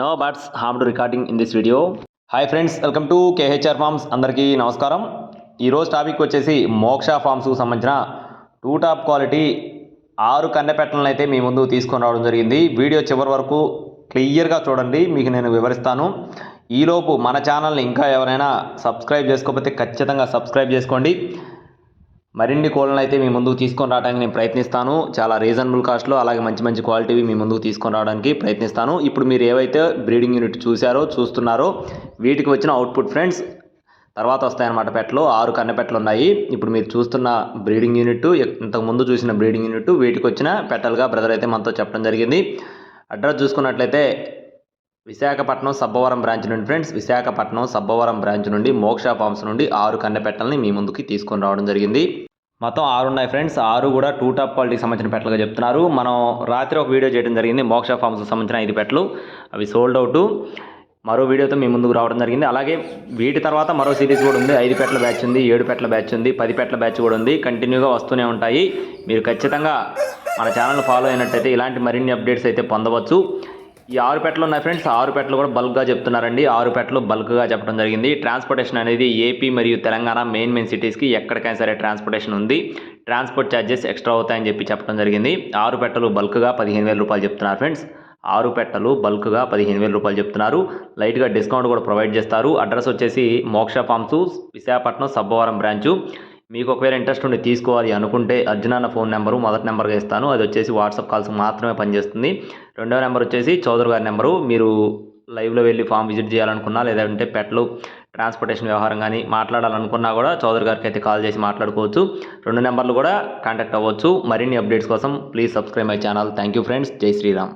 No buts to recording in this video hi friends welcome to KHR farms అందరికీ నమస్కారం. ఈరోజు topic వచ్చేసి మోక్ష ఫార్మ్స్కు సంబంధించిన టూ టాప్ క్వాలిటీ ఆరు కన్నెపెట్టలను అయితే మీ ముందు తీసుకొని రావడం జరిగింది. వీడియో చివరి వరకు క్లియర్గా చూడండి. మీకు నేను వివరిస్తాను. ఈలోపు మన ఛానల్ని ఇంకా ఎవరైనా సబ్స్క్రైబ్ చేసుకోకపోతే ఖచ్చితంగా సబ్స్క్రైబ్ చేసుకోండి. మరిన్ని కోళ్ళను అయితే మీ ముందుకు తీసుకొని రావడానికి నేను ప్రయత్నిస్తాను. చాలా రీజనబుల్ కాస్ట్లో అలాగే మంచి మంచి క్వాలిటీవి మీ ముందుకు తీసుకొని రావడానికి ప్రయత్నిస్తాను. ఇప్పుడు మీరు ఏవైతే బ్రీడింగ్ యూనిట్ చూశారో చూస్తున్నారో వీటికి వచ్చిన అవుట్పుట్ ఫ్రెండ్స్ తర్వాత వస్తాయన్నమాట పెట్టలు. ఆరు కన్నెపెట్టలు ఉన్నాయి. ఇప్పుడు మీరు చూస్తున్న బ్రీడింగ్ యూనిట్ ఇంతకు ముందు చూసిన బ్రీడింగ్ యూనిట్ వీటికి వచ్చిన పెట్టలుగా బ్రదర్ అయితే మనతో చెప్పడం జరిగింది. అడ్రస్ చూసుకున్నట్లయితే విశాఖపట్నం సబ్బవరం బ్రాంచ్ నుండి ఫ్రెండ్స్ విశాఖపట్నం సబ్బవరం బ్రాంచ్ నుండి మోక్ష ఫార్మ్స్ నుండి ఆరు కన్నెపెట్టలని మీ ముందుకి తీసుకొని రావడం జరిగింది. మొత్తం ఆరు ఉన్నాయి ఫ్రెండ్స్. ఆరు కూడా టూ టాప్ క్వాలిటీకి సంబంధించిన పెట్టలుగా చెప్తున్నారు. మనం రాత్రి ఒక వీడియో చేయడం జరిగింది. మోక్ష ఫార్మ్స్కి సంబంధించిన ఐదు పెట్టలు. అవి సోల్డ్ అవుట్ మరో వీడియోతో మీ ముందుకు రావడం జరిగింది. అలాగే వీటి తర్వాత మరో సిరీస్ కూడా ఉంది. ఐదు పెట్ల బ్యాచ్ ఉంది ఏడు పెట్ల బ్యాచ్ ఉంది పది పెట్ల బ్యాచ్ కూడా ఉంది. కంటిన్యూగా వస్తూనే ఉంటాయి. మీరు ఖచ్చితంగా మన ఛానల్ ఫాలో అయినట్టయితే ఇలాంటి మరిన్ని అప్డేట్స్ అయితే పొందవచ్చు. ఈ ఆరు పెట్టలు ఉన్నాయి ఫ్రెండ్స్. ఆరు పెట్టలు కూడా బల్క్గా చెప్తున్నారండి. ఆరు పెట్టలు బల్క్గా చెప్పడం జరిగింది. ట్రాన్స్పోర్టేషన్ అనేది ఏపీ మరియు తెలంగాణ మెయిన్ మెయిన్ సిటీస్కి ఎక్కడికైనా సరే ట్రాన్స్పోర్టేషన్ ఉంది. ట్రాన్స్పోర్ట్ ఛార్జెస్ ఎక్స్ట్రా అవుతాయని చెప్పి చెప్పడం జరిగింది. ఆరు పెట్టలు బల్క్గా పదిహేను వేల రూపాయలు చెప్తున్నారు ఫ్రెండ్స్. ఆరు పెట్టలు బల్క్గా పదిహేను వేల రూపాయలు చెప్తున్నారు. లైట్గా డిస్కౌంట్ కూడా ప్రొవైడ్ చేస్తారు. అడ్రస్ వచ్చేసి మోక్ష ఫార్మ్స్ విశాఖపట్నం సబ్బవరం బ్రాంచు మీకు ఒకవేళ ఇంట్రెస్ట్ ఉండి తీసుకోవాలి అనుకుంటే అర్జునాన్న ఫోన్ నెంబరు మొదటి నెంబర్గా ఇస్తాను. అది వచ్చేసి వాట్సాప్ కాల్స్ మాత్రమే పనిచేస్తుంది. రెండవ నెంబర్ వచ్చేసి చౌదరి గారి నెంబరు. మీరు లైవ్లో వెళ్ళి ఫామ్ విజిట్ చేయాలనుకున్నా లేదంటే పెట్లు ట్రాన్స్పోర్టేషన్ వ్యవహారం కానీ మాట్లాడాలనుకున్నా కూడా చౌదరి గారికి అయితే కాల్ చేసి మాట్లాడుకోవచ్చు. రెండు నెంబర్లు కూడా కాంటాక్ట్ అవ్వచ్చు. మరిన్ని అప్డేట్స్ కోసం please subscribe my channel. Thank you friends. జై శ్రీరామ్.